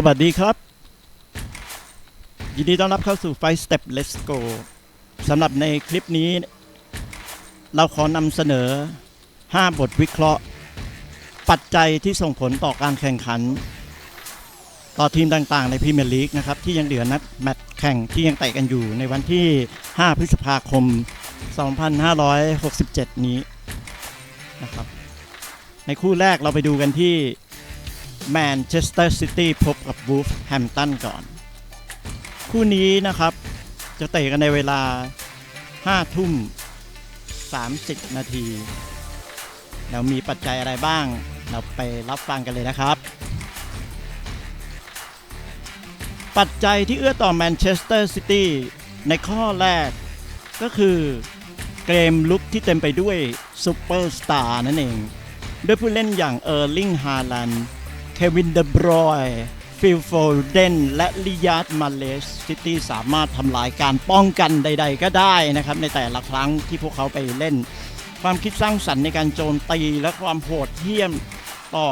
สวัสดีครับ ยินดีต้อนรับเข้าสู่ Five Step Let's Go สำหรับในคลิปนี้ เราขอนำเสนอ 5 บทวิเคราะห์ ปัจจัยที่ส่งผลต่อการแข่งขัน ต่อทีมต่างๆในพรีเมียร์ลีกนะครับ ที่ยังเหลือนัดแมตช์แข่งที่ยังเตะกันอยู่ในวันที่ 5 พฤษภาคม 2567 นี้นะครับ ในคู่แรกเราไปดูกันที่ แมนเชสเตอร์ซิตี้พบกับวูฟแฮมตันก่อน คู่นี้นะครับ จะเตะกันในเวลา 5 ทุ่ม 30 นาทีแล้วมีปัจจัยอะไรบ้าง เราไปรับฟังกันเลยนะครับ ปัจจัยที่เอื้อต่อแมนเชสเตอร์ซิตี้ในข้อแรกก็คือเกมลุกที่เต็มไปด้วยซูเปอร์สตาร์นั่นเอง ด้วยผู้เล่นอย่างเออร์ลิงฮาลัน เควินเดบรอยฟิลโฟเดนและลิยาดมาเลสซิตี้สามารถทำลายการป้องกันใด ๆ ก็ได้นะครับ ในแต่ละครั้งที่พวกเขาไปเล่น ความคิดสร้างสรรค์ในการโจมตีและความโหดเหี้ยมต่อ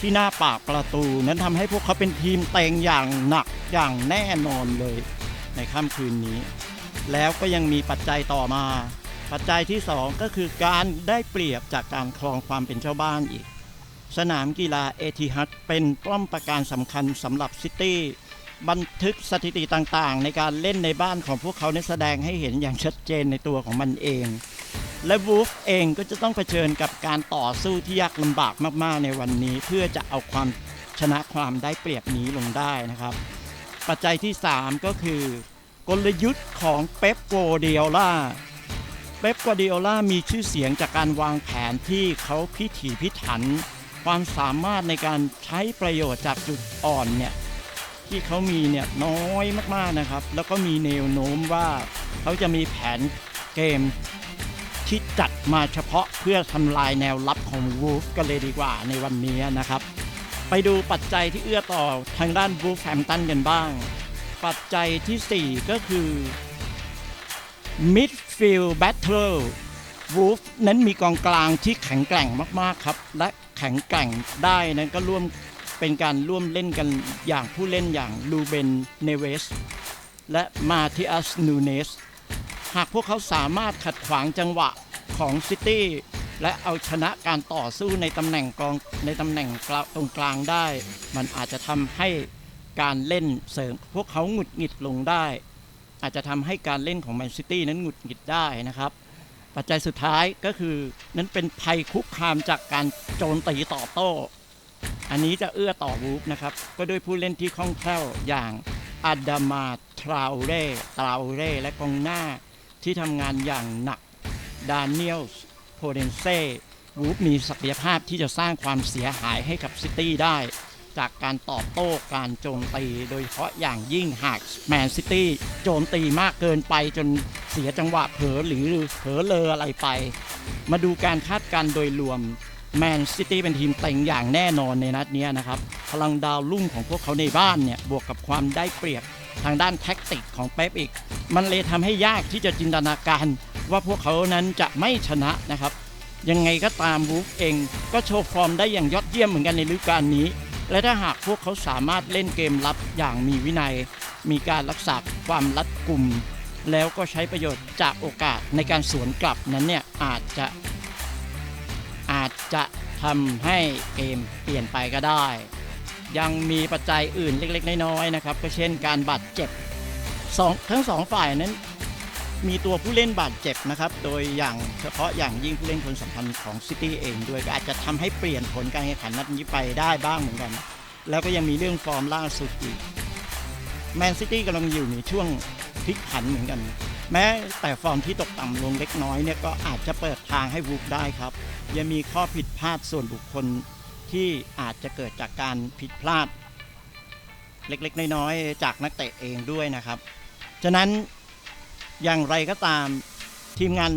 ที่หน้าปากประตู นั้นทำให้พวกเขาเป็นทีมเต็งอย่างหนักอย่างแน่นอนเลยในค่ำคืนนี้ แล้วก็ยังมีปัจจัยต่อมา ปัจจัยที่ 2 ก็คือการได้เปรียบจากการครองความเป็นเจ้าบ้านอีก สนามกีฬาเอทิฮัดเป็นป้อมประการสำคัญสำหรับซิตี้บันทึกสถิติต่างๆ ในการเล่นในบ้านของพวกเขาในแสดงให้เห็นอย่างชัดเจนในตัวของมันเอง และวูฟเองก็จะต้องเผชิญกับการต่อสู้ที่ยากลำบากมากๆในวันนี้ เพื่อจะเอาความชนะความได้เปรียบนี้ลงได้นะครับ ปัจจัยที่ 3 ก็คือกลยุทธ์ของเป๊ปโกวเดียล่าเป๊ปกัวาร์ดิโอลามีชื่อเสียงจากการวางแผนที่เขาพิถีพิถัน ความสามารถในการใช้ประโยชน์จากจุดอ่อนเนี่ยที่เขามีเนี่ยน้อยมากๆนะครับ แล้วก็มีแนวโน้มว่าเขาจะมีแผนเกมที่จัดมาเฉพาะเพื่อทำลายแนวรับของวูฟกันเลยดีกว่าในวันนี้นะครับ ไปดูปัจจัยที่เอื้อต่อทางด้านวูฟแฮมตันกันบ้าง ปัจจัยทีสี่4 ก็คือมิดฟิลด์แบทเทิล Midfield Battle Wolf นั้นมีกองกลางที่แข็งแกร่งมากๆครับ และแข็งแกร่งได้นั้นก็ร่วมเป็นการร่วมเล่นกันอย่างผู้เล่นอย่างลูเบนเนเวสและมาทิอัสนูเนส หากพวกเขาสามารถขัดขวางจังหวะของซิตี้และเอาชนะการต่อสู้ในตำแหน่งกองในตำแหน่งกลางตรงกลางได้ มันอาจจะทำให้การเล่นเสริม พวกเขาหงุดหงิดลงได้ อาจจะทำให้การเล่นของแมนซิตี้นั้นหงุดหงิดได้นะครับ ปัจจัยสุดท้ายก็คือนั้นเป็นภัยคุกคามจากการโจมตีตอบโต้ อันนี้จะเอื้อต่อวูฟนะครับ ก็ด้วยผู้เล่นที่คล่องแคล่วอย่างอาดามาทราเร่ตราเร่และกองหน้าที่ทำงานอย่างหนักดานิเอลสโพเดนเซ่วูฟมีศักยภาพที่จะสร้างความเสียหายให้กับซิตี้ได้ จากการตอบโต้การโจมตี โดยเฉพาะอย่างยิ่งหากแมนซิตี้โจมตีมากเกินไปจนเสียจังหวะเผลอหรือเผลอเลออะไรไป มาดูการคาดการณ์โดยรวมแมนซิตี้เป็นทีมเต็งอย่างแน่นอนในนัดนี้นะครับ พลังดาวรุ่งของพวกเขาในบ้านเนี่ย บวกกับความได้เปรียบทางด้านแท็กติกของเป๊ปอีก มันเลยทำให้ยากที่จะจินตนาการ ว่าพวกเขานั้นจะไม่ชนะนะครับ ยังไงก็ตามวูฟเองก็โชว์ฟอร์มได้อย่างยอดเยี่ยมเหมือนกันในฤดูกาลนี้ และถ้าหากพวกเขาสามารถเล่นเกมรับอย่างมีวินัย มีการรักษาความรัดกุม แล้วก็ใช้ประโยชน์จากโอกาสในการสวนกลับนั้นเนี่ยอาจจะอาจจะทำให้เกมเปลี่ยนไปก็ได้ ยังมีปัจจัยอื่นเล็กๆ น้อยๆนะครับ ก็เช่นการบาดเจ็บสองทั้งสองฝ่ายนั้น มีตัวผู้เล่นบาดเจ็บนะครับ โดยอย่างเฉพาะอย่างยิ่งผู้เล่นคนสำคัญของซิตี้เองด้วยก็อาจจะทำให้เปลี่ยนผลการแข่งขันนัดนี้ไปได้บ้างเหมือนกัน แล้วก็ยังมีเรื่องฟอร์มล่าสุดอีกแมนซิตี้กำลังอยู่ในช่วงพลิกผันเหมือนกัน แม้แต่ฟอร์มที่ตกต่ำลงเล็กน้อยเนี่ยก็อาจจะเปิดทางให้วูฟได้ครับ ยังมีข้อผิดพลาดส่วนบุคคลที่อาจจะเกิดจากการผิดพลาด เล็กๆ น้อยๆจากนักเตะเองด้วยนะครับ ฉะนั้น อย่างไรก็ตามทีมงาน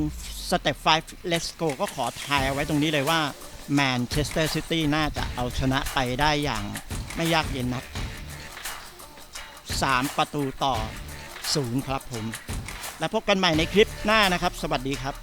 Step 5 Let's Go ก็ขอทายเอาไว้ตรงนี้เลยว่าแมนเชสเตอร์ซิตี้น่าจะเอาชนะไปได้อย่างไม่ยากเย็นนัก 3 ประตูต่อ 0 ครับผม แล้วพบกันใหม่ในคลิปหน้านะครับ สวัสดีครับ